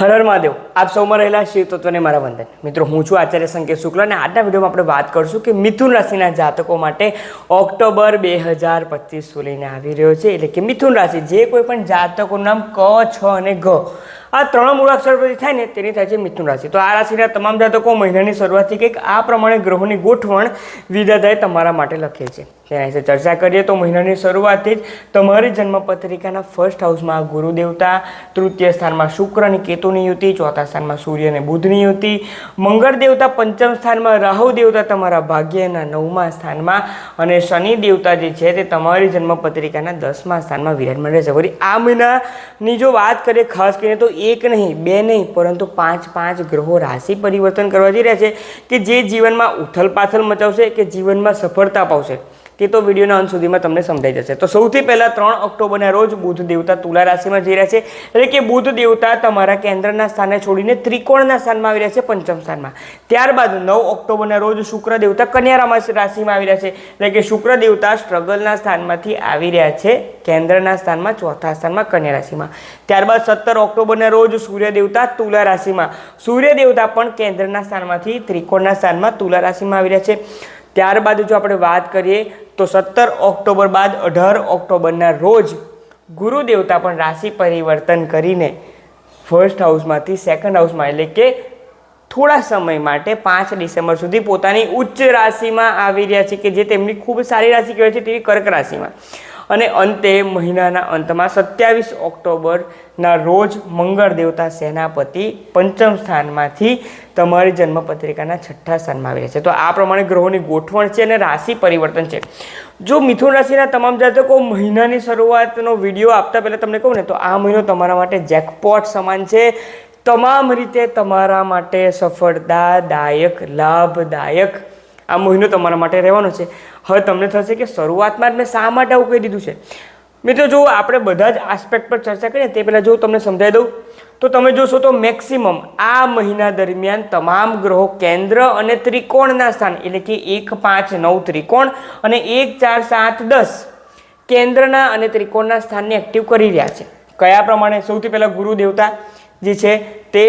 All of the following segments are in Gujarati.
હર હર મહાદેવ, આપ સૌમાં રહેલા શિવ તત્વને મારા વંદન. મિત્રો, હું છું આચાર્ય સંકેત શુક્લ અને આજના વિડીયોમાં આપણે વાત કરશું કે મિથુન રાશિના જાતકો માટે ઓક્ટોબર બે હજાર પચીસ સુધીને આવી રહ્યો છે. એટલે કે મિથુન રાશિ, જે કોઈ પણ જાતકોનું નામ ક, છ અને ઘ, આ ત્રણ મૂળાક્ષર પરથી થાય ને તેની થાય છે મિથુન રાશિ. તો આ રાશિના તમામ જાતકો મહિનાની શરૂઆતથી કંઈક આ પ્રમાણે ગ્રહોની ગોઠવણ વિધાતાએ તમારા માટે લખે છે. તેના વિશે ચર્ચા કરીએ તો મહિનાની શરૂઆતથી જ તમારી જન્મપત્રિકાના ફર્સ્ટ હાઉસમાં ગુરુદેવતા, તૃતીય સ્થાનમાં શુક્ર અને કેતુની યુતિ, ચોથા સ્થાનમાં સૂર્ય અને બુધની યુતિ, મંગળ દેવતા પંચમ સ્થાનમાં રાહુ દેવતા તમારા ભાગ્યના નવમા સ્થાનમાં અને શનિ દેવતા જે છે તે તમારી જન્મપત્રિકાના દસમા સ્થાનમાં વિરાજમાન રહેશે. વળી આ મહિનાની જો વાત કરીએ ખાસ કરીને તો એક નહીં, બે નહીં, પરંતુ પાંચ પાંચ ગ્રહો રાશિ પરિવર્તન કરવા જઈ રહ્યા છે કે જે જીવનમાં ઉથલપાથલ મચાવશે કે જીવનમાં સફળતા પાવશે તે તો વિડીયોના અંત સુધીમાં તમને સમજાઈ જશે. તો સૌથી પહેલાં ત્રણ ઓક્ટોબરના રોજ બુધ દેવતા તુલા રાશિમાં જઈ રહ્યા છે. એટલે કે બુધ દેવતા તમારા કેન્દ્રના સ્થાને છોડીને ત્રિકોણના સ્થાનમાં આવી રહ્યા છે, પંચમ સ્થાનમાં. ત્યારબાદ નવ ઓક્ટોબરના રોજ શુક્ર દેવતા કન્યા રાશિમાં આવી રહ્યા છે. એટલે કે શુક્ર દેવતા સ્ટ્રગલના સ્થાનમાંથી આવી રહ્યા છે, કેન્દ્રના સ્થાનમાં, ચોથા સ્થાનમાં, કન્યા રાશિમાં. ત્યારબાદ સત્તર ઓક્ટોબરના રોજ સૂર્ય દેવતા તુલા રાશિમાં. સૂર્ય દેવતા પણ કેન્દ્રના સ્થાનમાંથી, ત્રિકોણના સ્થાનમાં તુલા રાશિમાં આવી રહ્યા છે. ત્યારબાદ જો આપણે વાત કરીએ તો સત્તર ઓક્ટોબર બાદ અઢાર ઓક્ટોબરના રોજ ગુરુ દેવતા પણ રાશિ પરિવર્તન કરીને ફર્સ્ટ હાઉસમાંથી સેકન્ડ હાઉસમાં એટલે કે થોડા સમય માટે પાંચ ડિસેમ્બર સુધી પોતાની ઉચ્ચ રાશિમાં આવી રહ્યા છે કે જે તેમની ખૂબ સારી રાશિ કહેવાય છે તેવી કર્ક રાશિમાં. અને અંતે મહિનાના અંતમાં સત્યાવીસ ઓક્ટોબરના રોજ મંગળ દેવતા સેનાપતિ પંચમ સ્થાનમાંથી તમારી જન્મપત્રિકાના છઠ્ઠા સ્થાનમાં આવી છે. તો આ પ્રમાણે ગ્રહોની ગોઠવણ છે અને રાશિ પરિવર્તન છે. જો મિથુન રાશિના તમામ જાતકો મહિનાની શરૂઆતનો વીડિયો આપતા પહેલાં તમને કહું ને, તો આ મહિનો તમારા માટે જેકપોટ સમાન છે. તમામ રીતે તમારા માટે સફળતાદાયક, લાભદાયક આ મહિનો તમારા માટે રહેવાનો છે. હવે તમને થશે કે શરૂઆતમાં જ મેં શા માટે આવું કહી દીધું છે? મિત્રો જો આપણે બધા જ આસ્પેક્ટ પર ચર્ચા કરીએ, તે પહેલાં જો તમને સમજાવી દઉં, તો તમે જોશો તો મેક્સિમમ આ મહિના દરમિયાન તમામ ગ્રહો કેન્દ્ર અને ત્રિકોણના સ્થાન, એટલે કે એક, પાંચ, નવ ત્રિકોણ અને એક, ચાર, સાત, દસ કેન્દ્રના અને ત્રિકોણના સ્થાનને એક્ટિવ કરી રહ્યા છે. કયા પ્રમાણે? સૌથી પહેલાં ગુરુ દેવતા જે છે તે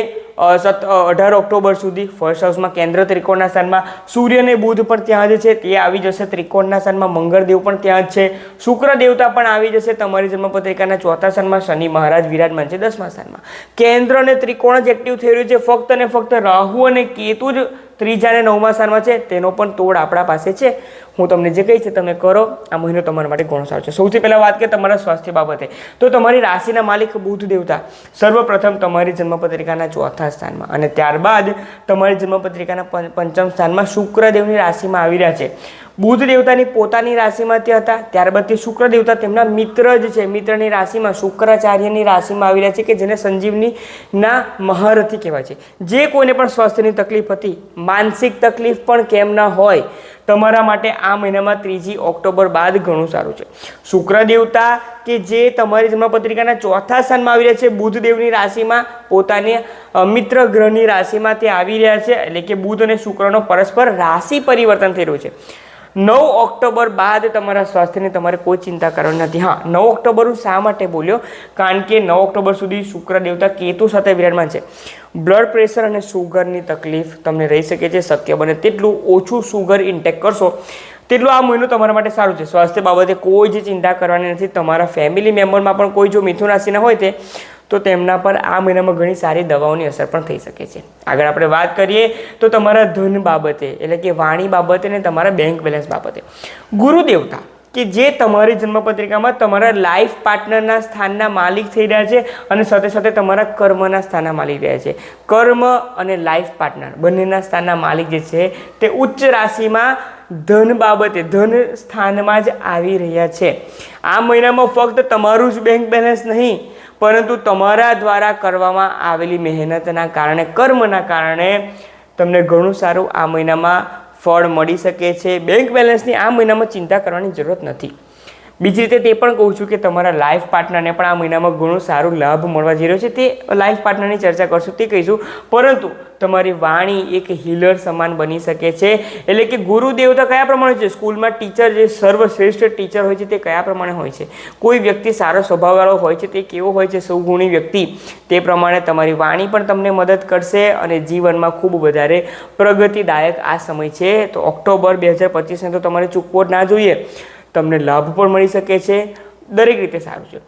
સત અઢાર ઓક્ટોબર સુધી ફર્સ્ટ હાઉસમાં કેન્દ્ર ત્રિકોણના સ્થાનમાં સૂર્ય અને બુધ પણ ત્યાં જ છે. તે આવી જશે ત્રિકોણના સ્થાનમાં, મંગળદેવ પણ ત્યાં જ છે. શુક્ર દેવતા પણ આવી જશે. તમારી જન્મપત્રિકાના ચોથા સ્થાનમાં શનિ મહારાજ વિરાજમાન છે દસમા સ્થાનમાં. કેન્દ્ર અને ત્રિકોણ જ એક્ટિવ થઈ રહ્યું છે. ફક્ત અને ફક્ત રાહુ અને કેતુ જ ત્રીજા અને નવમા સ્થાનમાં છે. તેનો પણ તોડ આપણા પાસે છે. હું તમને જે કહીશ છે તમે કરો. આ મહિનો તમારા માટે ઘણો સારો છે. સૌથી પહેલાં વાત કે તમારા સ્વાસ્થ્ય બાબતે. તો તમારી રાશિના માલિક બુધ દેવતા. સર્વપ્રથમ તમારી જન્મપત્રિકાના ચોથા સ્થાનમાં. અને ત્યારબાદ તમારી જન્મપત્રિકાના પંચમ સ્થાનમાં શુક્રદેવની રાશિમાં આવી રહ્યા છે. બુધ દેવતાની પોતાની રાશિમાં તે હતા. ત્યારબાદ તે શુક્ર દેવતા તેમના મિત્ર જ છે. મિત્રની રાશિમાં શુક્રાચાર્યની રાશિમાં આવી રહ્યા છે કે જેને સંજીવની ના મહારથી કહેવાય છે. જે કોઈને પણ સ્વાસ્થ્યની તકલીફ હતી, માનસિક તકલીફ પણ કેમ ના હોય તમારા માટે આ મહિનામાં ત્રીજી ઓક્ટોબર બાદ ઘણું સારું છે. શુક્ર દેવતા કે જે તમારી જન્મપત્રિકાના ચોથા સ્થાનમાં આવી રહ્યા છે, બુધદેવની રાશિમાં પોતાની મિત્ર ગ્રહની રાશિમાં તે આવી રહ્યા છે, એટલે કે બુધ અને શુક્રનો પરસ્પર રાશિ પરિવર્તન થઈ રહ્યું છે. નવ ઓક્ટોબર બાદ તમારા સ્વાસ્થ્યની તમારે કોઈ ચિંતા કરવાની નથી. હા, નવ ઓક્ટોબર હું શા માટે બોલ્યો? કારણ કે નવ ઓક્ટોબર સુધી શુક્ર દેવતા કેતુ સાથે વિરાજમાન છે. બ્લડ પ્રેશર અને સુગરની તકલીફ તમને રહી શકે છે શક્ય બને તેટલું ઓછું સુગર ઇન્ટેક કરશો, તેટલું આ મહિનો તમારા માટે સારું છે. સ્વાસ્થ્ય બાબતે કોઈ જ ચિંતા કરવાની નથી. તમારા ફેમિલી મેમ્બરમાં પણ કોઈ જો મિથુન રાશિના હોય તે તો તેમના પર આ મહિનામાં ઘણી સારી દવાઓની અસર પણ થઈ શકે છે. આગળ આપણે વાત કરીએ તો તમારા ધન બાબતે, એટલે કે વાણી બાબતે અને તમારા બેંક બેલેન્સ બાબતે. ગુરુ દેવતા, કે જે તમારી જન્મપત્રિકામાં તમારા લાઈફ પાર્ટનરના સ્થાનના માલિક થઈ રહ્યા છે અને સાથે સાથે તમારા કર્મના સ્થાનના માલિક રહ્યા છે. કર્મ અને લાઈફ પાર્ટનર બંનેના સ્થાનના માલિક જે છે તે ઉચ્ચ રાશિમાં ધન બાબતે, ધન સ્થાનમાં જ આવી રહ્યા છે. આ મહિનામાં ફક્ત તમારું જ બેંક બેલેન્સ નહીં પરંતુ તમારા દ્વારા કરવામાં આવેલી મહેનતના કારણે, કર્મના કારણે તમને ઘણું સારું આ મહિનામાં ફળ મળી શકે છે. બેંક બેલેન્સની આ મહિનામાં ચિંતા કરવાની જરૂરત નથી. બીજી રીતે તે પણ કહું છું કે તમારા લાઈફ પાર્ટનરને પણ આ મહિનામાં ઘણો સારો લાભ મળવા જઈ રહ્યો છે. તે લાઈફ પાર્ટનરની ચર્ચા કરશું, તે કહીશું, પરંતુ તમારી વાણી એક હીલર સમાન બની શકે છે. એટલે કે ગુરુ દેવતા કયા પ્રમાણે છે? સ્કૂલમાં ટીચર જે સર્વશ્રેષ્ઠ ટીચર હોય છે તે કયા પ્રમાણે હોય છે? કોઈ વ્યક્તિ સારો સ્વભાવવાળો હોય છે તે કેવો હોય છે? સૌગુણી વ્યક્તિ, તે પ્રમાણે તમારી વાણી પણ તમને મદદ કરશે અને જીવનમાં ખૂબ વધારે પ્રગતિદાયક આ સમય છે. તો ઓક્ટોબર બે હજાર પચીસને તો તમારે ચૂકવો ના જોઈએ. તમને લાભ પણ મળી શકે છે. દરેક રીતે સારું છે.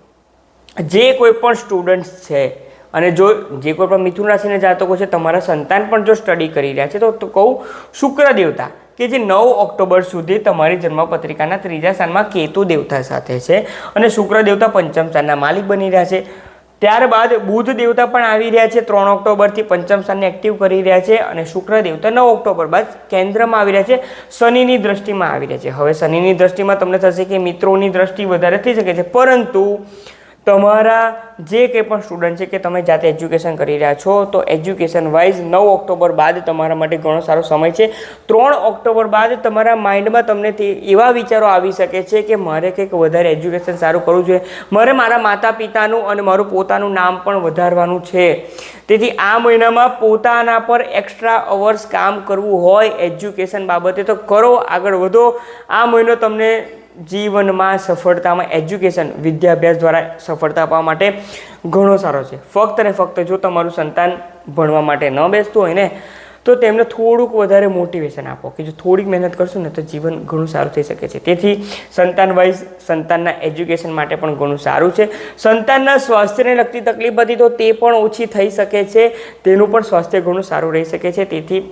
જે કોઈ પણ સ્ટુડન્ટ્સ છે અને જો જે કોઈ પણ મિથુન રાશિના જાતકો છે, તમારા સંતાન પણ જો સ્ટડી કરી રહ્યા છે, તો કહું શુક્ર દેવતા કે જે નવ ઓક્ટોબર સુધી તમારી જન્મપત્રિકાના ત્રીજા સ્થાનમાં કેતુ દેવતા સાથે છે. અને શુક્ર દેવતા પંચમ સ્થાનના માલિક બની રહ્યા છે. ત્યારબાદ બુધ દેવતા પણ આવી રહ્યા છે. ત્રણ ઓક્ટોબરથી પંચમ સ્થાનને એક્ટિવ કરી રહ્યા છે અને શુક્ર દેવતા નવ ઓક્ટોબર બાદ કેન્દ્રમાં આવી રહ્યા છે. શનિની દ્રષ્ટિમાં આવી રહ્યા છે. હવે શનિની દ્રષ્ટિમાં તમને થશે કે મિત્રોની દ્રષ્ટિ વધારે થઈ શકે છે. પરંતુ તમારા જે કંઈ પણ સ્ટુડન્ટ છે કે તમે જાતે એજ્યુકેશન કરી રહ્યા છો, તો એજ્યુકેશન વાઇઝ નવ ઓક્ટોબર બાદ તમારા માટે ઘણો સારો સમય છે. ત્રણ ઓક્ટોબર બાદ તમારા માઇન્ડમાં તમને એવા વિચારો આવી શકે છે કે મારે કંઈક વધારે એજ્યુકેશન સારું કરવું જોઈએ. મારે મારા માતા પિતાનું અને મારું પોતાનું નામ પણ વધારવાનું છે. તેથી આ મહિનામાં પોતાના પર એક્સ્ટ્રા અવર્સ કામ કરવું હોય એજ્યુકેશન બાબતે તો કરો, આગળ વધો. આ મહિનો તમને જીવનમાં સફળતામાં એજ્યુકેશન વિદ્યાભ્યાસ દ્વારા સફળતા પાવા માટે ઘણો સારો છે. ફક્ત ને ફક્ત જો તમારું સંતાન ભણવા માટે ન બેસતું હોય ને, તો તેમને થોડુંક વધારે મોટિવેશન આપો કે જો થોડીક મહેનત કરશું ને તો જીવન ઘણું સારું થઈ શકે છે. તેથી સંતાન વાઇઝ સંતાનના એજ્યુકેશન માટે પણ ઘણું સારું છે. સંતાનના સ્વાસ્થ્યને લગતી તકલીફ હતી તો તે પણ ઓછી થઈ શકે છે. તેનું પણ સ્વાસ્થ્ય ઘણું સારું રહી શકે છે. તેથી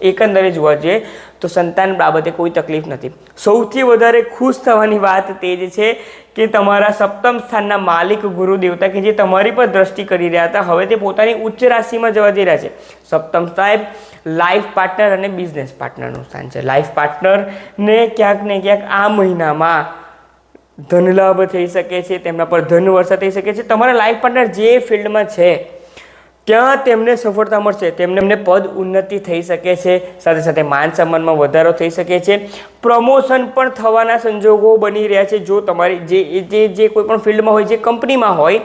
એકંદરે જોવા જઈએ તો સંતાન બાબતે કોઈ તકલીફ નથી. સૌથી વધારે ખુશ થવાની વાત તે જ છે કે તમારા સપ્તમ સ્થાનના માલિક ગુરુ દેવતા કે જે તમારી પર દ્રષ્ટિ કરી રહ્યા હતા, હવે તે પોતાની ઉચ્ચ રાશિમાં જવા જઈ રહ્યા છે. સપ્તમ સાહેબ લાઈફ પાર્ટનર અને બિઝનેસ પાર્ટનરનું સ્થાન છે. લાઈફ પાર્ટનરને ક્યાંક ને ક્યાંક આ મહિનામાં ધનલાભ થઈ શકે છે, તેમના પર ધન વર્ષા થઈ શકે છે. તમારા લાઈફ પાર્ટનર જે ફિલ્ડમાં છે ત્યાં તેમને સફળતા મળશે. તેમને એમને પદ ઉન્નતિ થઈ શકે છે. સાથે સાથે માન સન્માનમાં વધારો થઈ શકે છે. પ્રમોશન પણ થવાના સંજોગો બની રહ્યા છે. જો તમારી જે જે જે કોઈ પણ ફિલ્ડમાં હોય, જે કંપનીમાં હોય,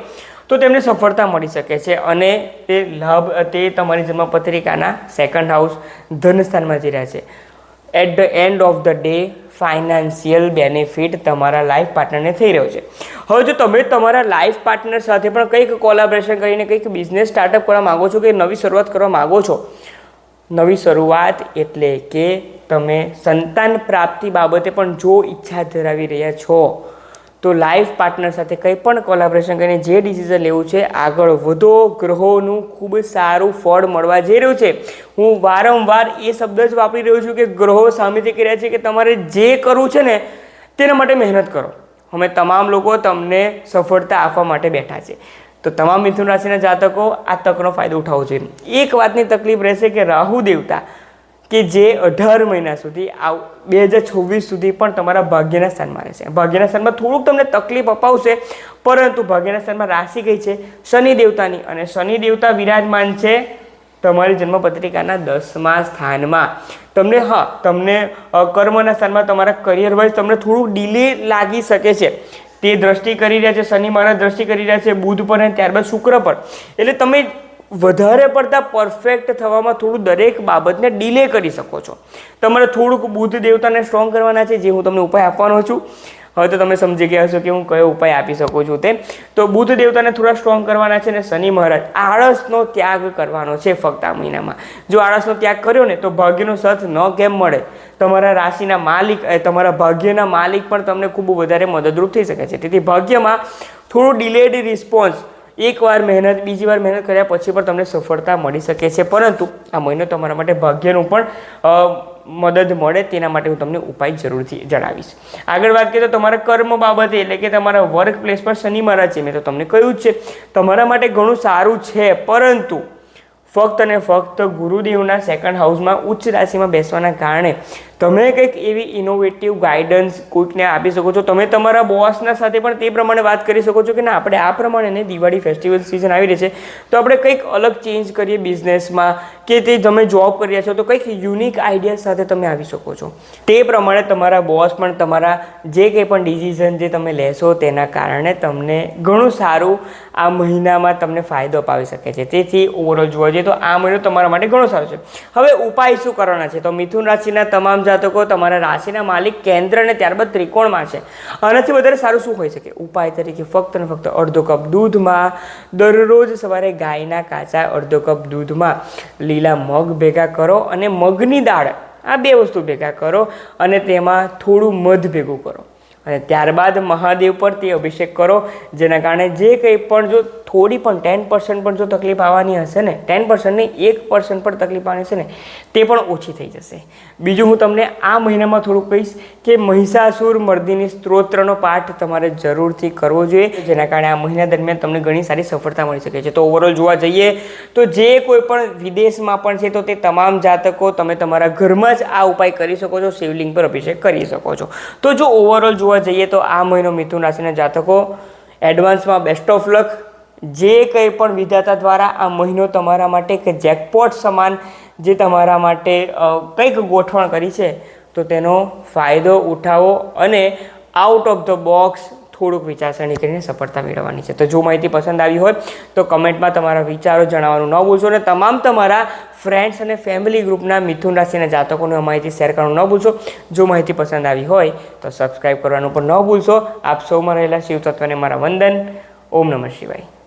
તો તેમને સફળતા મળી શકે છે. અને તે લાભ, તે તમારી જન્મપત્રિકાના સેકન્ડ હાઉસ ધનસ્થાનમાં જઈ રહ્યા છે. At the end of the day financial benefit તમારા લાઈફ પાર્ટનરને થઈ રહ્યો છે. હવે જો તમે તમારા લાઈફ પાર્ટનર સાથે પણ કંઈક કોલાબરેશન કરીને કંઈક બિઝનેસ સ્ટાર્ટઅપ કરવા માગો છો કે નવી શરૂઆત કરવા માગો છો, નવી શરૂઆત એટલે કે તમે સંતાન પ્રાપ્તિ બાબતે પણ જો ઈચ્છા ધરાવી રહ્યા છો તો લાઈફ પાર્ટનર સાથે કંઈ પણ કોલાબરેશન કરીને જે ડિસિઝન લેવું છે, આગળ વધો. ગ્રહોનું ખૂબ સારું ફળ મળવા જઈ રહ્યું છે. હું વારંવાર એ શબ્દ જ વાપરી રહ્યો છું કે ગ્રહો સામેથી કહી રહ્યા છે કે તમારે જે કરવું છે ને, તેના માટે મહેનત કરો. અમે તમામ લોકો તમને સફળતા આપવા માટે બેઠા છે તો તમામ મિથુન રાશિના જાતકો આ તકનો ફાયદો ઉઠાવવો જોઈએ. એક વાતની તકલીફ રહેશે કે રાહુ દેવતા. કે જે અઢાર મહિના સુધી આ બે હજાર છવ્વીસ સુધી પણ તમારા ભાગ્યના સ્થાનમાં રહેશે. ભાગ્યના સ્થાનમાં થોડુંક તમને તકલીફ અપાવશે, પરંતુ ભાગ્યના સ્થાનમાં રાશિ કઈ છે? શનિ દેવતાની. અને શનિ દેવતા વિરાજમાન છે તમારી જન્મપત્રિકાના દસમા સ્થાનમાં. તમને, હા, તમને કર્મના સ્થાનમાં તમારા કરિયર વાઇઝ તમને થોડુંક ડિલે લાગી શકે છે. તે દ્રષ્ટિ કરી રહ્યા છે, શનિ મહારાજ દ્રષ્ટિ કરી રહ્યા છે, બુધ પર અને ત્યારબાદ શુક્ર પર. એટલે તમે વધારે પડતા પરફેક્ટ થવામાં થોડું દરેક બાબતને ડિલે કરી શકો છો. તમારે થોડુંક બુદ્ધ દેવતાને સ્ટ્રોંગ કરવાના છે, જે હું તમને ઉપાય આપવાનો છું. હવે તો તમે સમજી ગયા હશો કે હું કયો ઉપાય આપી શકું છું તે. તો બુદ્ધ દેવતાને થોડા સ્ટ્રોંગ કરવાના છે અને શનિ મહારાજ આળસનો ત્યાગ કરવાનો છે ફક્ત આ મહિનામાં. જો આળસનો ત્યાગ કર્યો ને તો ભાગ્યનો સથ ન કેમ મળે? તમારા રાશિના માલિક તમારા ભાગ્યના માલિક પણ તમને ખૂબ વધારે મદદરૂપ થઈ શકે છે. તેથી ભાગ્યમાં થોડું ડિલેડ રિસ્પોન્સ એકવાર મહેનત, બીજી વાર મહેનત કર્યા પછી પણ તમને સફળતા મળી શકે છે. પરંતુ આ મહિનો તમારા માટે ભાગ્યનું પણ મદદ મળે તેના માટે હું તમને ઉપાય જરૂરથી જણાવીશ. આગળ વાત કરીએ તો તમારા કર્મ બાબતે, એટલે કે તમારા વર્ક પ્લેસ પર શનિ મહારાજ છે, મેં તો તમને કહ્યું જ છે. તમારા માટે ઘણું સારું છે, પરંતુ ફક્ત અને ફક્ત ગુરુદેવના સેકન્ડ હાઉસમાં ઉચ્ચ રાશિમાં બેસવાના કારણે તમે કંઈક એવી ઇનોવેટિવ ગાઈડન્સ કોઈકને આપી શકો છો. તમે તમારા બોસના સાથે પણ તે પ્રમાણે વાત કરી શકો છો કે ના, આપણે આ પ્રમાણે દિવાળી ફેસ્ટિવલ સિઝન આવી રહી છે. તો આપણે કંઈક અલગ ચેન્જ કરીએ બિઝનેસમાં કે તે તમે જોબ કરી રહ્યા છો, તો કંઈક યુનિક આઈડિયા સાથે તમે આવી શકો છો. તે પ્રમાણે તમારા બોસ પણ તમારા જે કંઈ પણ ડિસિઝન જે તમે લેશો તેના કારણે તમને ઘણું સારું આ મહિનામાં તમને ફાયદો અપાવી શકે છે. તેથી ઓવરઓલ જોવા જઈએ તો આ મહિનો તમારા માટે ઘણો સારો છે. હવે ઉપાય શું કરવાના છે? તો મિથુન રાશિના તમામ જાતકો તમારા રાશિના માલિક કેન્દ્ર અને ત્યારબાદ ત્રિકોણમાં છે. આનાથી વધારે સારું શું હોઈ શકે? ઉપાય તરીકે ફક્ત અને ફક્ત અડધો કપ દૂધમાં. દરરોજ સવારે ગાયના કાચા અડધો કપ દૂધમાં. લીલા મગ ભેગા કરો અને મગની દાળ, આ બે વસ્તુ ભેગા કરો અને તેમાં થોડું મધ ભેગું કરો. અને ત્યારબાદ મહાદેવ પર તે અભિષેક કરો, જેના કારણે જે કંઈ પણ જો થોડી પણ ટેન પર્સન્ટ પણ જો તકલીફ આવવાની હશે ને ટેન પર્સન્ટ નહીં, એક પર્સન્ટ પણ તકલીફ આવવાની હશે ને, તે પણ ઓછી થઈ જશે. બીજું હું તમને આ મહિનામાં થોડું કહીશ કે મહિષાસુર મર્દિની સ્ત્રોત્રનો પાઠ તમારે જરૂરથી કરવો જોઈએ, જેના કારણે આ મહિના દરમિયાન તમને ઘણી સારી સફળતા મળી શકે છે. તો ઓવરઓલ જોવા જઈએ, તો જે કોઈ પણ વિદેશમાં પણ છે, તો તે તમામ જાતકો તમે તમારા ઘરમાં જ આ ઉપાય કરી શકો છો, શિવલિંગ પર અભિષેક કરી શકો છો. તો જો ઓવરઓલ જોવા જઈએ, તો આ મહિનો મિથુન રાશિના જાતકો, એડવાન્સમાં બેસ્ટ ઓફ લક જે કંઈ પણ વિધાતા દ્વારા આ મહિનો તમારા માટે એક જેકપોટ સમાન, જે તમારા માટે કંઈક ગોઠવણ કરી છે તો તેનો ફાયદો ઉઠાવો અને આઉટ ઓફ ધ બોક્સ થોડુંક વિચારસરણી કરીને સફળતા મેળવવાની છે. તો જો માહિતી પસંદ આવી હોય તો કમેન્ટમાં તમારા વિચારો જણાવવાનું ન ભૂલશો અને તમામ તમારા ફ્રેન્ડ્સ અને ફેમિલી ગ્રુપના મિથુન રાશિના જાતકોને માહિતી શેર કરવાનું ન ભૂલશો. જો માહિતી પસંદ આવી હોય તો સબસ્ક્રાઈબ કરવાનું પણ ન ભૂલશો. આપ સૌમાં રહેલા શિવ તત્વને મારા વંદન. ઓમ નમઃ શિવાય.